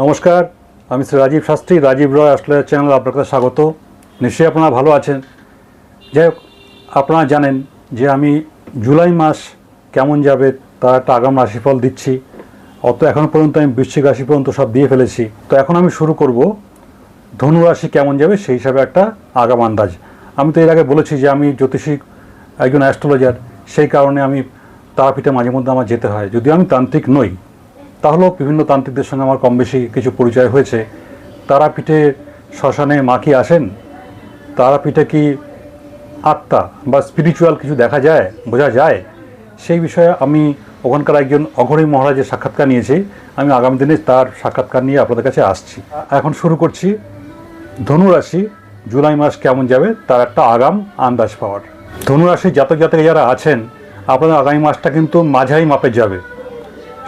নমস্কার, আমি Shri Rajiv Shastri, Rajiv Roy Australia channel আপনাকে স্বাগত। নিশ্চয়ই আপনারা ভালো আছেন। যাই হোক, আপনারা জানেন যে আমি জুলাই মাস কেমন যাবে তার একটা আগাম রাশিফল দিচ্ছি। অত এখন পর্যন্ত আমি বৃশ্চিক রাশি পর্যন্ত সব দিয়ে ফেলেছি। তো এখন আমি শুরু করব ধনু রাশি কেমন যাবে সেই হিসাবে একটা আগাম আন্দাজ। আমি তো এর আগে বলেছি যে আমি জ্যোতিষী একজন অ্যাস্ট্রোলজার, সেই কারণে আমি তারাপীঠে মাঝে মধ্যে আমার যেতে হয়। যদিও আমি তান্ত্রিক নই তাহলেও বিভিন্ন তান্ত্রিকদের সঙ্গে আমার কম বেশি কিছু পরিচয় হয়েছে। তারাপীঠে শ্মশানে মা কি আসেন? তারাপীঠে কি আত্মা বা স্পিরিচুয়াল কিছু দেখা যায়, বোঝা যায়? সেই বিষয়ে আমি ওখানকার একজন অঘরী মহারাজের সাক্ষাৎকার নিয়েছি। আমি আগামী দিনে তার সাক্ষাৎকার নিয়ে আপনাদের কাছে আসছি। এখন শুরু করছি। ধনুরাশি, জুলাই মাস কেমন যাবে? তার একটা আগাম আন্দাজ পাওয়ার। ধনুরাশি জাতক জাতকে যারা আছেন, আপনাদের আগামী মাসটা কিন্তু মাঝারি মাপে যাবে।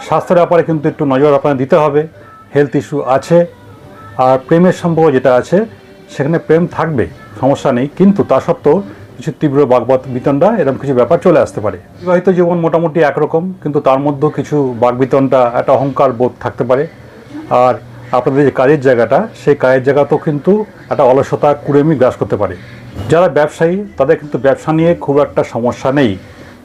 স্বাস্থ্যের ব্যাপারে কিন্তু একটু নজর আপনার দিতে হবে। হেলথ ইস্যু আছে, আর প্রেমের সম্পর্ক যেটা আছে, সেখানে প্রেম থাকবে, সমস্যা নেই। কিন্তু তা সত্ত্বেও কিছু তীব্র বাগবাদ বিতণ্ডা, এরকম কিছু ব্যাপার চলে আসতে পারে। বিবাহিত জীবন মোটামুটি একরকম, কিন্তু তার মধ্যেও কিছু বাগবিতণ্ডা, একটা অহংকার বোধ থাকতে পারে। আর আপনাদের যে কাজের জায়গাটা, সেই কাজের জায়গাতেও কিন্তু একটা অলসতা, কুড়েমি গ্রাস করতে পারে। যারা ব্যবসায়ী, তাদের কিন্তু ব্যবসা নিয়ে খুব একটা সমস্যা নেই।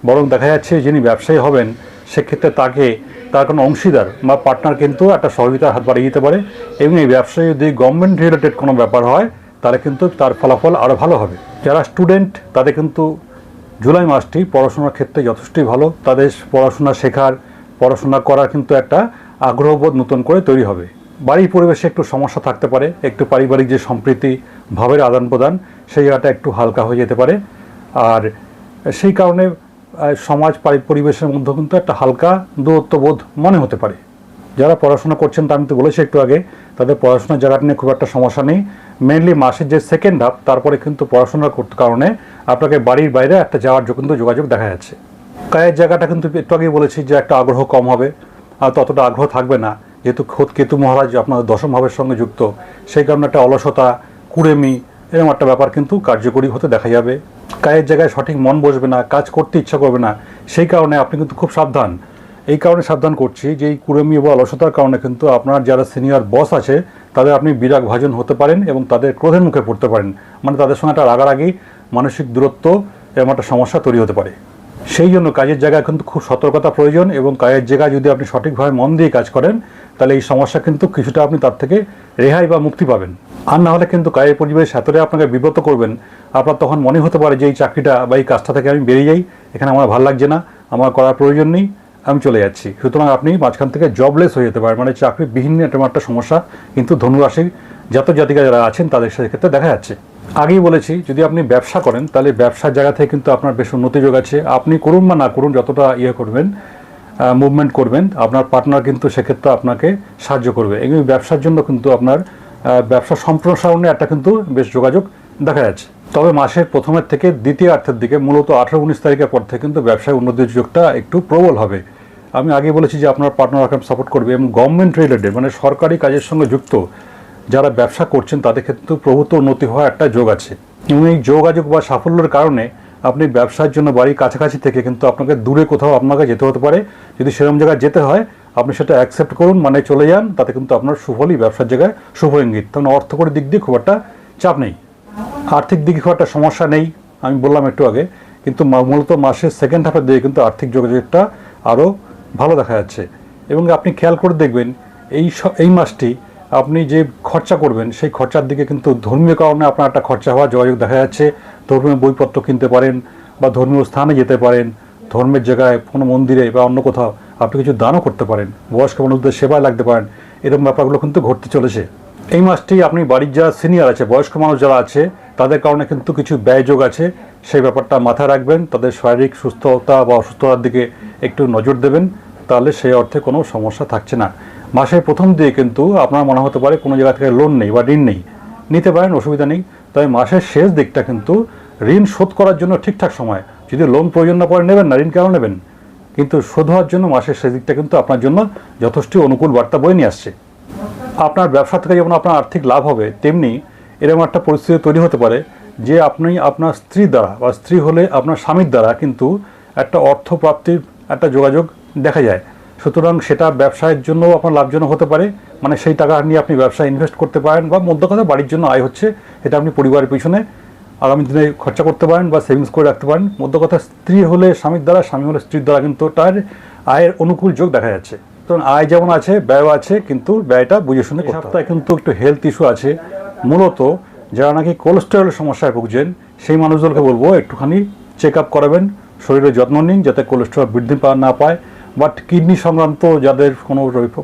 বরং দেখা যাচ্ছে যিনি ব্যবসায়ী হবেন, সেক্ষেত্রে তাকে তার কোনো অংশীদার বা পার্টনার কিন্তু একটা সহযোগিতার হাত বাড়িয়ে দিতে পারে এবং এই ব্যবসায় যদি গভর্নমেন্ট রিলেটেড কোনো ব্যাপার হয়, তাহলে কিন্তু তার ফলাফল আরও ভালো হবে। যারা স্টুডেন্ট তাদের কিন্তু জুলাই মাসটি পড়াশোনার ক্ষেত্রে যথেষ্টই ভালো। তাদের পড়াশোনা শেখার, পড়াশোনা করার কিন্তু একটা আগ্রহবোধ নতুন করে তৈরি হবে। বাড়ির পরিবেশে একটু সমস্যা থাকতে পারে, একটু পারিবারিক যে সম্প্রীতি, ভাবের আদান প্রদান সেই জায়গাটা একটু হালকা হয়ে যেতে পারে। আর সেই কারণে সমাজ পারি- পরিবেশের মধ্যে কিন্তু একটা হালকা দূরত্ববোধ মনে হতে পারে। যারা পড়াশোনা করছেন, তা আমি তো বলেছি একটু আগে, তাদের পড়াশোনার জায়গাটা নিয়ে খুব একটা সমস্যা নেই। মেনলি মাসের যে সেকেন্ড হাফ তারপরে কিন্তু পড়াশোনা করতে কারণে আপনাকে বাড়ির বাইরে একটা যাওয়ার কিন্তু যোগাযোগ দেখা যাচ্ছে। কায়ের জায়গাটা কিন্তু একটু আগেই বলেছি যে একটা আগ্রহ কম হবে, আর ততটা আগ্রহ থাকবে না। যেহেতু খোদ কেতু মহারাজ আপনার দশম ভাবের সঙ্গে যুক্ত, সেই কারণে একটা অলসতা, কুড়েমি এরকম একটা ব্যাপার কিন্তু কার্যকরী হতে দেখা যাবে। কায়ের জায়গায় সঠিক মন বসবে না, কাজ করতে ইচ্ছা করবে না, সেই কারণে আপনি কিন্তু খুব সাবধান। এই কারণে সাবধান করছি যে এই কুড়েমি বা অলসতার কারণে কিন্তু আপনার যারা সিনিয়র বস আছে, তাদের আপনি বিরাগ ভাজন হতে পারেন এবং তাদের ক্রোধের মুখে পড়তে পারেন। মানে তাদের সঙ্গে একটা রাগারাগি, মানসিক দূরত্ব এরকম একটা সমস্যা তৈরি হতে পারে। সেই জন্য কাজের জায়গায় কিন্তু খুব সতর্কতা প্রয়োজন এবং কাজের জায়গায় যদি আপনি সঠিকভাবে মন দিয়ে কাজ করেন, তাহলে এই সমস্যা কিন্তু কিছুটা আপনি তার থেকে রেহাই বা মুক্তি পাবেন। আর না হলে কিন্তু কাজের পরিবেশ এতটাই আপনাকে বিব্রত করবেন। আপনার তখন মনে হতে পারে যে এই চাকরিটা বা এই কাজটা থেকে আমি বেরিয়ে যাই। এখানে আমার ভালো লাগছে না, আমার করার প্রয়োজন নেই, আমি চলে যাচ্ছি। সুতরাং আপনি মাঝখান থেকে জবলেস হয়ে যেতে পারেন মানে চাকরিবিহীন এরকম একটা সমস্যা। কিন্তু ধনুরাশি জাতক জাতিকা যারা আছেন, তাদের সাথে ক্ষেত্রে দেখা যাচ্ছে। আগেই বলেছি, যদি আপনি ব্যবসা করেন, তাহলে ব্যবসার জায়গা থেকে কিন্তু আপনার বেশ উন্নতি যোগ আছে। আপনি করুন বা না করুন, যতটা ইয়ে করবেন মুভমেন্ট করবেন, আপনার পার্টনার কিন্তু সেক্ষেত্রে আপনাকে সাহায্য করবে। এবং ব্যবসার জন্য কিন্তু আপনার ব্যবসা সম্প্রসারণে একটা কিন্তু বেশ যোগাযোগ দেখা যাচ্ছে। তবে মাসের প্রথমের থেকে দ্বিতীয় অর্থের দিকে মূলত আঠারো উনিশ তারিখের পর থেকে কিন্তু ব্যবসায় উন্নতির যোগটা একটু প্রবল হবে। আমি আগে বলেছি যে আপনার পার্টনার আপনাকে সাপোর্ট করবে এবং গভর্নমেন্ট রিলেটেড মানে সরকারি কাজের সঙ্গে যুক্ত যারা ব্যবসা করছেন তাদের ক্ষেত্রে প্রভূত উন্নতি হওয়ার একটা যোগ আছে। এবং এই যোগাযোগ বা সাফল্যের কারণে আপনি ব্যবসার জন্য বাড়ির কাছাকাছি থেকে কিন্তু আপনাকে দূরে কোথাও আপনাকে যেতে হতে পারে। যদি সেরকম জায়গায় যেতে হয় আপনি সেটা অ্যাকসেপ্ট করুন মানে চলে যান, তাতে কিন্তু আপনার সুফলই ব্যবসার জায়গায় শুভ ইঙ্গিত তখন অর্থকরী দিক দিয়ে খুব একটা চাপ নেই। আর্থিক দিকে খুব একটা সমস্যা নেই, আমি বললাম একটু আগে। কিন্তু মূলত মাসের সেকেন্ড হাফের দিকে কিন্তু আর্থিক যোগাযোগটা আরও ভালো দেখা যাচ্ছে। এবং আপনি খেয়াল করে দেখবেন, এই এই মাসটি আপনি যে খরচা করবেন, সেই খরচার দিকে কিন্তু ধর্মীয় কারণে আপনার একটা খরচা হওয়ার যোগাযোগ দেখা যাচ্ছে। ধর্মীয় বইপত্র কিনতে পারেন বা ধর্মীয় স্থানে যেতে পারেন, ধর্মের জায়গায় কোনো মন্দিরে বা অন্য কোথাও আপনি কিছু দানও করতে পারেন, বয়স্ক মানুষদের সেবায় লাগতে পারেন, এরকম ব্যাপারগুলো কিন্তু ঘটতে চলেছে। এই মাসটি আপনি বাড়ির যারা সিনিয়র আছে, বয়স্ক মানুষ যারা আছে, তাদের কারণে কিন্তু কিছু ব্যয়যোগ আছে। সেই ব্যাপারটা মাথায় রাখবেন, তাদের শারীরিক সুস্থতা বা অসুস্থতার দিকে একটু নজর দেবেন, তাহলে সেই অর্থে কোনো সমস্যা থাকছে না। মাসের প্রথম দিকে কিন্তু আপনার মনে হতে পারে কোনো জায়গা থেকে লোন নেই বা ঋণ নেই। নিতে পারেন, অসুবিধা নেই। তবে মাসের শেষ দিকটা কিন্তু ঋণ শোধ করার জন্য ঠিকঠাক সময়। যদি লোন প্রয়োজন না পড়ে, নেবেন না, ঋণ কেন নেবেন? কিন্তু শোধ হওয়ার জন্য মাসের শেষ দিকটা কিন্তু আপনার জন্য যথেষ্ট অনুকূল বার্তা বয়ে নিয়ে আসছে। আপনার ব্যবসা থেকে যেমন আপনার আর্থিক লাভ হবে, তেমনি এরকম একটা পরিস্থিতি তৈরি হতে পারে যে আপনি আপনার স্ত্রী দ্বারা বা স্ত্রী হলে আপনার স্বামীর দ্বারা কিন্তু একটা অর্থ প্রাপ্তির একটা যোগাযোগ দেখা যায়। সুতরাং সেটা ব্যবসায়ের জন্য আপনার লাভজনক হতে পারে মানে সেই টাকা নিয়ে আপনি ব্যবসায় ইনভেস্ট করতে পারেন বা মধ্য কথা বাড়ির জন্য আয় হচ্ছে এটা আপনি পরিবারের পিছনে আগামী দিনে খরচা করতে পারেন বা সেভিংস করে রাখতে পারেন। মধ্য কথা স্ত্রী হলে স্বামীর দ্বারা স্বামী হলে স্ত্রীর দ্বারা কিন্তু তার আয়ের অনুকূল যোগ দেখা যাচ্ছে। কারণ আয় যেমন আছে ব্যয় আছে কিন্তু ব্যয়টা বুঝে শুনে সপ্তাহে কিন্তু একটু হেলথ ইস্যু আছে। মূলত যারা নাকি কোলেস্টেরলের সমস্যায় ভুগছেন সেই মানুষদেরকে বলব একটুখানি চেক আপ করাবেন। শরীরের যত্ন নিন যাতে কোলেস্টেরল বৃদ্ধি না পায়। বাট কিডনি সংক্রান্ত যাদের কোনো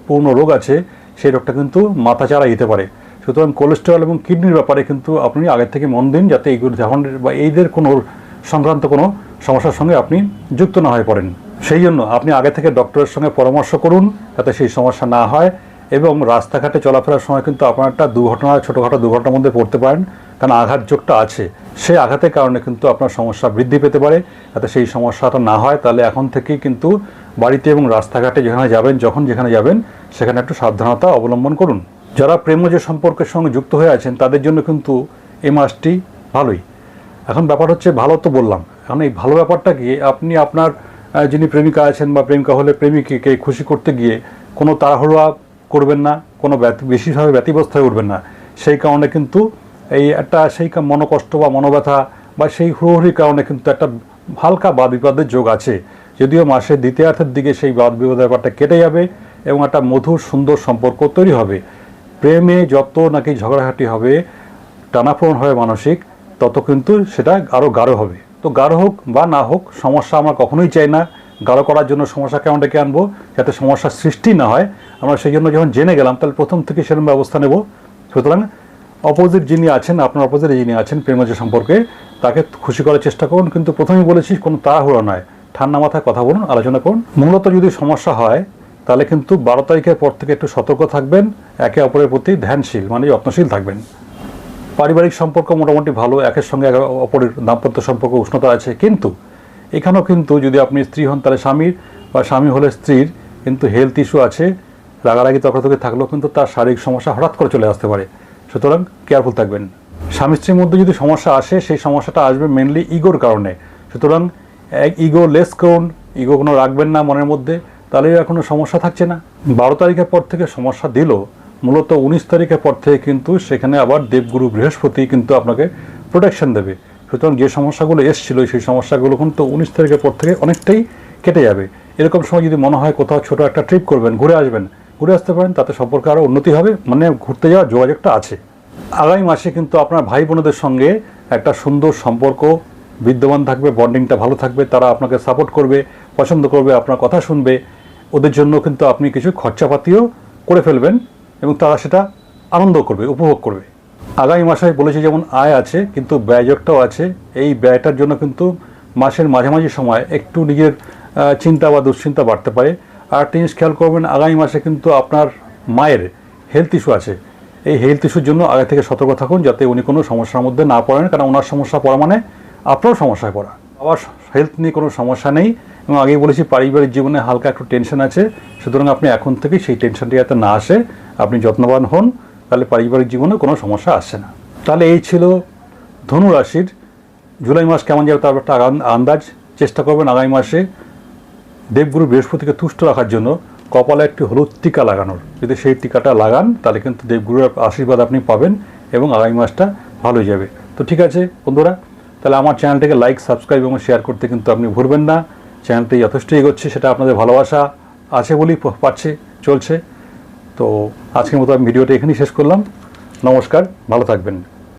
পূর্ণ রোগ আছে সেই রোগটা কিন্তু মাথাচাড়া যেতে পারে। সুতরাং কোলেস্টেরল এবং কিডনির ব্যাপারে কিন্তু আপনি আগের থেকে মন দিন যাতে এইগুলো যখন বা এইদের কোনো সংক্রান্ত কোনো সমস্যার সঙ্গে আপনি যুক্ত না হয়ে পড়েন। সেই জন্য আপনি আগে থেকে ডক্টরের সঙ্গে পরামর্শ করুন যাতে সেই সমস্যা না হয় এবং রাস্তাঘাটে চলাফেরার সময় কিন্তু আপনার একটা দুর্ঘটনা, ছোটোখাটো দুর্ঘটনার মধ্যে পড়তে পারেন। কারণ আঘাত যোগটা আছে। সেই আঘাতের কারণে কিন্তু আপনার সমস্যা বৃদ্ধি পেতে পারে। যাতে সেই সমস্যাটা না হয়, তাহলে এখন থেকেই কিন্তু বাড়িতে এবং রাস্তাঘাটে যেখানে যাবেন, যখন যেখানে যাবেন, সেখানে একটু সাবধানতা অবলম্বন করুন। যারা প্রেমজ সম্পর্কের সঙ্গে যুক্ত হয়ে আছেন, তাদের জন্য কিন্তু এই মাসটি ভালোই। এখন ব্যাপার হচ্ছে, ভালো তো বললাম। এখন এই ভালো ব্যাপারটা কি আপনি আপনার যিনি প্রেমিকা আছেন বা প্রেমিকা হলে প্রেমিককে খুশি করতে গিয়ে কোনো তাড়াহুড়া করবেন না, কোনো বেশিভাবে ব্যতিব্যস্ত হয়ে উঠবেন না। সেই কারণে কিন্তু এই একটা সেই মনোকষ্ট বা মনোব্যথা বা সেই হুড়োহুড়ির কারণে কিন্তু একটা হালকা বাদ বিবাদের যোগ আছে। যদিও মাসের দ্বিতীয়ার্থের দিকে সেই বাদ বিবাদের ব্যাপারটা কেটে যাবে এবং একটা মধুর সুন্দর সম্পর্ক তৈরি হবে। প্রেমে যত নাকি ঝগড়াঝাটি হবে, টানাপোড়ন হবে মানসিক, তত কিন্তু সেটা আরও গাঢ় হবে। তো গাঢ় হোক বা না হোক, সমস্যা আমরা কখনোই চাই না। গাঢ় করার জন্য সমস্যা কেমন ডেকে আনব? যাতে সমস্যার সৃষ্টি না হয়। আমরা সেই জন্য যখন জেনে গেলাম, তাহলে প্রথম থেকে সেরকম ব্যবস্থা নেব। সুতরাং অপোজিট যিনি আছেন, আপনার অপোজিটে যিনি আছেন প্রেমজ সম্পর্কে, তাকে খুশি করার চেষ্টা করুন। কিন্তু প্রথমেই বলেছি, কোনো তাড়াহুড়ো নয়। ঠান্ডা মাথায় কথা বলুন, আলোচনা করুন। মূলত যদি সমস্যা হয় তাহলে কিন্তু বারো তারিখের পর থেকে একটু সতর্ক থাকবেন, একে অপরের প্রতি ধ্যানশীল মানে যত্নশীল থাকবেন। পারিবারিক সম্পর্ক মোটামুটি ভালো, একের সঙ্গে অপরের দাম্পত্য সম্পর্ক উষ্ণতা আছে, কিন্তু এখানেও কিন্তু যদি আপনি স্ত্রী হন, তাহলে স্বামীর বা স্বামী হলে স্ত্রীর কিন্তু হেলথ ইস্যু আছে, রাগারাগি তর্কাতর্কি থাকলেও কিন্তু তার শারীরিক সমস্যা হঠাৎ করে চলে আসতে পারে। সুতরাং কেয়ারফুল থাকবেন। স্বামী স্ত্রীর মধ্যে যদি সমস্যা আসে, সেই সমস্যাটা আসবে মেনলি ইগোর কারণে। সুতরাং ইগো লেস করুন ইগো কোনো রাখবেন না মনের মধ্যে। তাহলে আর কোনো সমস্যা থাকছে না। বারো তারিখের পর থেকে সমস্যা দিল। মূলত উনিশ তারিখের পর থেকে কিন্তু সেখানে আবার দেবগুরু বৃহস্পতি কিন্তু আপনাকে প্রোটেকশন দেবে। সুতরাং যে সমস্যাগুলো এসছিল, সেই সমস্যাগুলো কিন্তু উনিশ তারিখের পর থেকে অনেকটাই কেটে যাবে। এরকম সময় যদি মনে হয় কোথাও ছোট একটা ট্রিপ করবেন, ঘুরে আসবেন, ঘুরে আসতে পারেন, তাতে সম্পর্কে আরও উন্নতি হবে মানে ঘুরতে যাওয়ার যোগাযোগটা আছে। আগামী মাসে কিন্তু আপনার ভাই বোনদের সঙ্গে একটা সুন্দর সম্পর্ক, বিদ্যমান থাকবে বন্ডিংটা ভালো থাকবে, তারা আপনাকে সাপোর্ট করবে, পছন্দ করবে, আপনার কথা শুনবে। ওদের জন্য কিন্তু আপনি কিছু খরচাপাতিও করে ফেলবেন এবং তারা সেটা আনন্দ করবে, উপভোগ করবে। আগামী মাসে বলেছি যেমন আয় আছে, কিন্তু ব্যয়যোগটাও আছে। এই ব্যয়টার জন্য কিন্তু মাসের মাঝামাঝি সময় একটু নিজের চিন্তা বা দুশ্চিন্তা বাড়তে পারে। আর একটা জিনিস খেয়াল করবেন, আগামী মাসে কিন্তু আপনার মায়ের হেলথ ইস্যু আছে। এই হেলথ ইস্যুর জন্য আগে থেকে সতর্ক থাকুন যাতে উনি কোনো সমস্যার মধ্যে না পড়েন, কারণ ওনার সমস্যা পড়া মানে আপনারও সমস্যায় পড়া। আবার হেলথ নিয়ে কোনো সমস্যা নেই এবং আগেই বলেছি পারিবারিক জীবনে হালকা একটু টেনশন আছে। সুতরাং আপনি এখন থেকে সেই টেনশনটি যাতে না আসে, আপনি যত্নবান হন, তাহলে পারিবারিক জীবনে কোনো সমস্যা আসছে না। তাহলে এই ছিল ধনু রাশির। জুলাই মাস কেমন যাবে তার একটা আন্দাজ। চেষ্টা করবেন আগামী মাসে দেবগুরু বৃহস্পতিকে তুষ্ট রাখার জন্য কপালে একটি হলুদ টিকা লাগানোর। যদি সেই টিকাটা লাগান, তাহলে কিন্তু দেবগুরুর আশীর্বাদ আপনি পাবেন এবং আগামী মাসটা ভালোই যাবে। তো ঠিক আছে বন্ধুরা তাহলে আমার চ্যানেলটিকে লাইক সাবস্ক্রাইব এবং শেয়ার করতে কিন্তু আপনি ভুলবেন না। চ্যানেলটি যথেষ্ট এগোচ্ছে, সেটা আপনাদের ভালোবাসা আছে বলেই পাচ্ছে, চলছে। তো আজকের মতো আমি ভিডিওটা এখানেই শেষ করলাম। নমস্কার, ভালো থাকবেন।